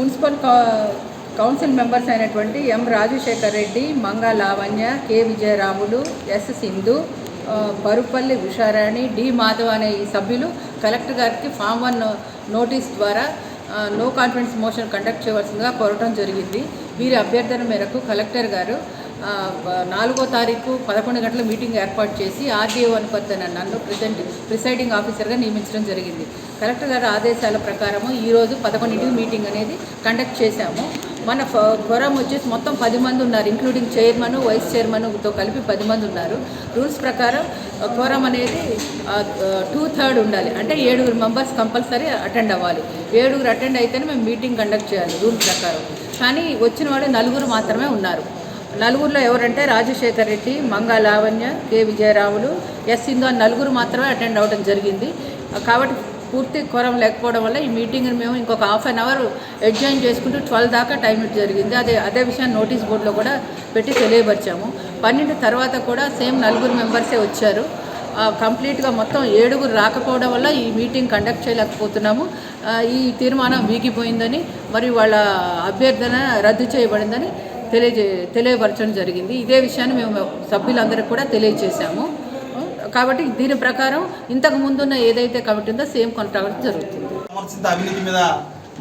Municipal council members అయినటువంటి M Rajasekhar Reddy Manga Lavanya K Vijayaramulu S Sindhu Parupalli Usharani D Madhav అనే ఈ సభ్యులు collector గారికి form one notice ద్వారా no confidence motion conduct చేయవలసిందిగా కోరటం జరిగింది. వీరి అభ్యర్థన మేరకు కలెక్టర్ గారు నాలుగో తారీఖు పదకొండు గంటల మీటింగ్ ఏర్పాటు చేసి ఆర్డీఓ అని నన్ను ప్రెసెంట్ ప్రిసైడింగ్ ఆఫీసర్గా నియమించడం జరిగింది. కలెక్టర్ గారి ఆదేశాల ప్రకారము ఈరోజు పదకొండింటికి మీటింగ్ అనేది కండక్ట్ చేశాము. మన ఫ- ఫోరం వచ్చేసి మొత్తం పది మంది ఉన్నారు ఇంక్లూడింగ్ చైర్మన్ వైస్ చైర్మన్తో కలిపి పది మంది ఉన్నారు. రూల్స్ ప్రకారం ఫోరం అనేది టూ థర్డ్ ఉండాలి. అంటే ఏడుగురు మెంబర్స్ కంపల్సరీ అటెండ్ అవ్వాలి. ఏడుగురు అటెండ్ అయితేనే మేము మీటింగ్ కండక్ట్ చేయాలి రూల్ ప్రకారం. కానీ వచ్చిన వాళ్ళు నలుగురు మాత్రమే ఉన్నారు. నలుగురిలో ఎవరంటే రాజశేఖర్ రెడ్డి మంగా లావణ్య కె విజయరావులు. ఎస్ సింధు అని నలుగురు మాత్రమే అటెండ్ అవ్వడం జరిగింది. కాబట్టి పూర్తి కొరం లేకపోవడం వల్ల ఈ మీటింగ్ని మేము ఇంకొక హాఫ్ అన్ అవర్ అడ్జైన్ చేసుకుంటూ ట్వెల్వ్ దాకా టైం ఇట్ జరిగింది. అదే అదే విషయాన్ని నోటీస్ బోర్డులో కూడా పెట్టి తెలియపరిచాము. పన్నెండు తర్వాత కూడా సేమ్ నలుగురు మెంబర్సే వచ్చారు. కంప్లీట్గా మొత్తం ఏడుగురు రాకపోవడం వల్ల ఈ మీటింగ్ కండక్ట్ చేయలేకపోతున్నాము. ఈ తీర్మానం వీగిపోయిందని మరియు వాళ్ళ అభ్యర్థన రద్దు చేయబడిందని తెలియజే తెలియపరచడం జరిగింది. ఇదే విషయాన్ని మేము సభ్యులందరికీ కూడా తెలియజేశాము కాబట్టి దీని ప్రకారం ఇంతకు ముందున్న ఏదైతే కమిటీ ఉందో సేమ్ కొనసాగడం జరుగుతుంది. అవినీతి మీద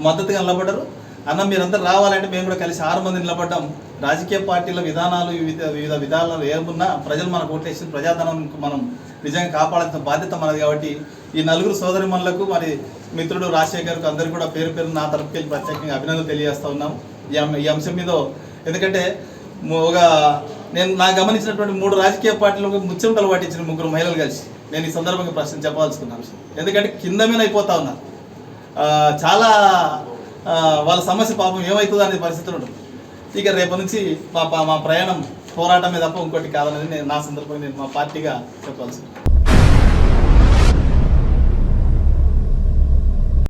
మద్దతుగా నిలబడ్డారు. అన్న మీరంతా రావాలంటే మేము కూడా కలిసి ఆరు మంది నిలబడ్డాం. రాజకీయ పార్టీల విధానాలు వివిధ వివిధ విధానాలు ఏమున్నా ప్రజలు మనకు ఓట్లేసి ప్రజాధనం మనం నిజంగా కాపాడాల్సిన బాధ్యత మనది కాబట్టి ఈ నలుగురు సోదరిమణులకు మరి మిత్రుడు రాజశేఖర్కు అందరికీ కూడా పేరు పేరు నా తరపుకి ప్రత్యేకంగా అభినందనలు తెలియజేస్తా ఉన్నాం. ఈ అంశం మీద ఎందుకంటే ఒక నేను నాకు గమనించినటువంటి మూడు రాజకీయ పార్టీలకు ముచ్చెమటలు పట్టించిన ముగ్గురు మహిళలు కలిసి నేను ఈ సందర్భంగా ప్రశ్న చెప్పాల్సుకున్నాను ఎందుకంటే కింద మీద అయిపోతా ఉన్నారు. చాలా వాళ్ళ సమస్య పాపం ఏమవుతుందో అనే పరిస్థితులు ఉంటుంది ఇక రేపు నుంచి మా మా ప్రయాణం పోరాటమే తప్ప ఇంకోటి కాదనేది నేను నా సందర్భంగా నేను మా పార్టీగా చెప్పాల్సింది